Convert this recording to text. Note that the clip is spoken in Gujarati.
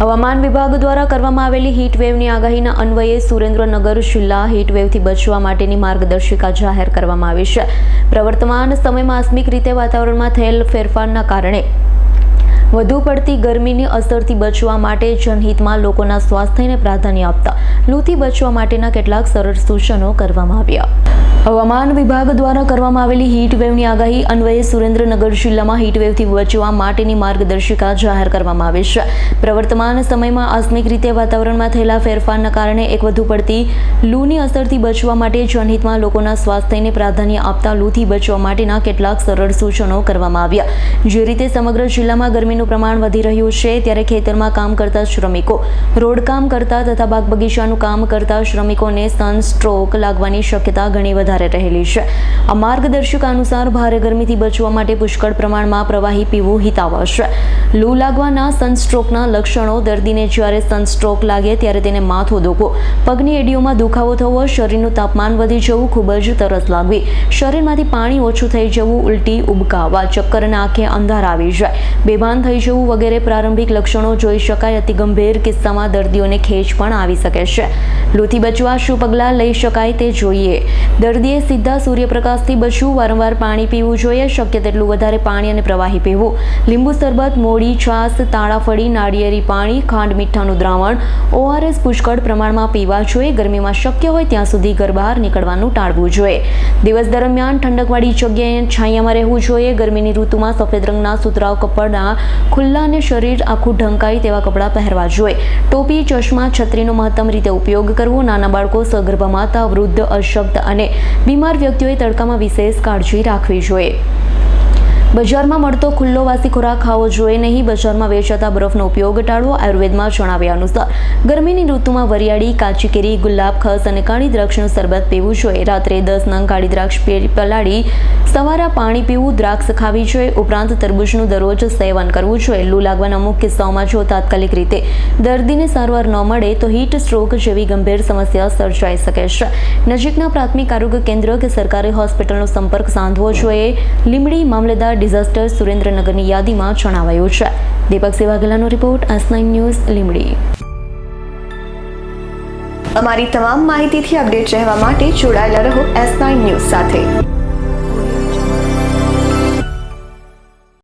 હવામાન વિભાગ દ્વારા કરવામાં આવેલી હીટ વેવની આગાહીના અન્વયે સુરેન્દ્રનગર જિલ્લા હીટ વેવથી બચવા માટેની માર્ગદર્શિકા જાહેર કરવામાં આવી છે. પ્રવર્તમાન સમયમાં આસ્મિક રીતે વાતાવરણમાં થયેલ ફેરફારના કારણે વધુ પડતી ગરમીની અસરથી બચવા માટે જનહિતમાં લોકોના સ્વાસ્થ્યને પ્રાધાન્ય આપતા લૂથી બચવા માટેના કેટલાક સરળ સૂચનો કરવામાં આવ્યા. હવામાન વિભાગ દ્વારા કરવામાં આવેલી હીટવેવની આગાહી અન્વયે સુરેન્દ્રનગર જિલ્લામાં હીટવેવથી બચવા માટેની માર્ગદર્શિકા જાહેર કરવામાં આવી છે. પ્રવર્તમાન સમયમાં આસ્મિક રીતે વાતાવરણમાં થયેલા ફેરફારના કારણે એક વધુ પડતી લૂની અસરથી બચવા માટે જનહિતમાં લોકોના સ્વાસ્થ્યને પ્રાધાન્ય આપતા લૂથી બચવા માટેના કેટલાક સરળ સૂચનો કરવામાં આવ્યા. જે રીતે સમગ્ર જિલ્લામાં ગરમીનું પ્રમાણ વધી રહ્યું છે, ત્યારે ખેતરમાં કામ કરતા શ્રમિકો, રોડકામ કરતા તથા બાગ બગીચાનું કામ કરતા શ્રમિકોને સનસ્ટ્રોક લાગવાની શક્યતા ઘણી વધારે રહેલી છે. આ માર્ગદર્શિકા અનુસાર ભારે ગરમીથી બચવા માટે પુષ્કળ પ્રમાણમાં પ્રવાહી પીવું હિતાવહ છે. લૂ લાગવાના સનસ્ટ્રોકના લક્ષણો દર્દીને જ્યારે સનસ્ટ્રોક લાગે ત્યારે તેને માથું દુખવો પગની એડીઓમાં દુખાવો થવો, શરીરનું તાપમાન વધી જવું ખૂબ જ તરસ લાગવી. શરીરમાંથી પાણી ઓછું થઈ જવું ઉલટી ઉબકાવા ચક્કર અને આંખે અંધાર આવી જાય. બેભાન થઈ જવું વગેરે પ્રારંભિક લક્ષણો જોઈ શકાય. અતિ ગંભીર કિસ્સામાં દર્દીઓને ખેંચ પણ આવી શકે છે. લૂથી બચવા શું પગલાં લઈ શકાય તે જોઈએ. દર્દીએ સીધા સૂર્યપ્રકાશથી બચવું, વારંવાર પાણી પીવું જોઈએ, શક્ય તેટલું વધારે પાણી અને પ્રવાહી પીવું. લીંબુ શરબત, મોડી છાશ, તાળાફળી, નાળિયેરી પાણી, ખાંડ મીઠાનું દ્રાવણ, ઓઆરએસ પુષ્કળ પ્રમાણમાં પીવા જોઈએ. ગરમીમાં શક્ય હોય ત્યાં સુધી ઘર બહાર નીકળવાનું ટાળવું જોઈએ. દિવસ દરમિયાન ઠંડકવાળી જગ્યાએ છાંયામાં રહેવું જોઈએ. ગરમીની ઋતુમાં સફેદ રંગના સુતરાવ કપડા, ખુલ્લા અને શરીર આખું ઢંકાય તેવા કપડાં પહેરવા જોઈએ. ટોપી, ચશ્મા, છત્રીનો મહત્તમ રીતે ઉપયોગ કરવો. નાના બાળકો, સગર્ભા માતા, વૃદ્ધ, અશક્ત અને બીમાર વ્યક્તિઓએ તડકામાં વિશેષ કાળજી રાખવી જોઈએ. બજારમાં મળતો ખુલ્લો વાસી ખોરાક ખાવો જોઈએ નહીં. બજારમાં વેચાતા બરફનો ઉપયોગ ટાળવો આયુર્વેદમાં જણાવ્યા અનુસાર ગરમીની ઋતુમાં વરિયાળી કાચી કેરી ગુલાબ, ખસ અને કાળી દ્રાક્ષનું શરબત પીવું જોઈએ. રાત્રે દસ નંગ કાળી દ્રાક્ષ પલાળી સવારે પાણી પીવું, દ્રાક્ષ ખાવી જોઈએ. ઉપરાંત તરબૂચનું દરરોજ સેવન કરવું જોઈએ. લૂ લાગવાના અમુક કિસ્સાઓમાં જો તાત્કાલિક રીતે દર્દીને સારવાર ન મળે, તો હીટ સ્ટ્રોક જેવી ગંભીર સમસ્યા સર્જાઈ શકે છે. નજીકના પ્રાથમિક આરોગ્ય કેન્દ્ર કે સરકારી હોસ્પિટલનો સંપર્ક સાધવો જોઈએ. લીમડી મામલેદાર ડિઝાસ્ટર સુરેન્દ્રનગરની યાદીમાં જણાવાયું છે. દીપક સેવાગલાનો રિપોર્ટ નાઇન ન્યૂઝ લીમડી અમારી તમામ માહિતીથી અપડેટ રહેવા માટે જોડાયેલા રહો એસ ન્યૂઝ સાથે.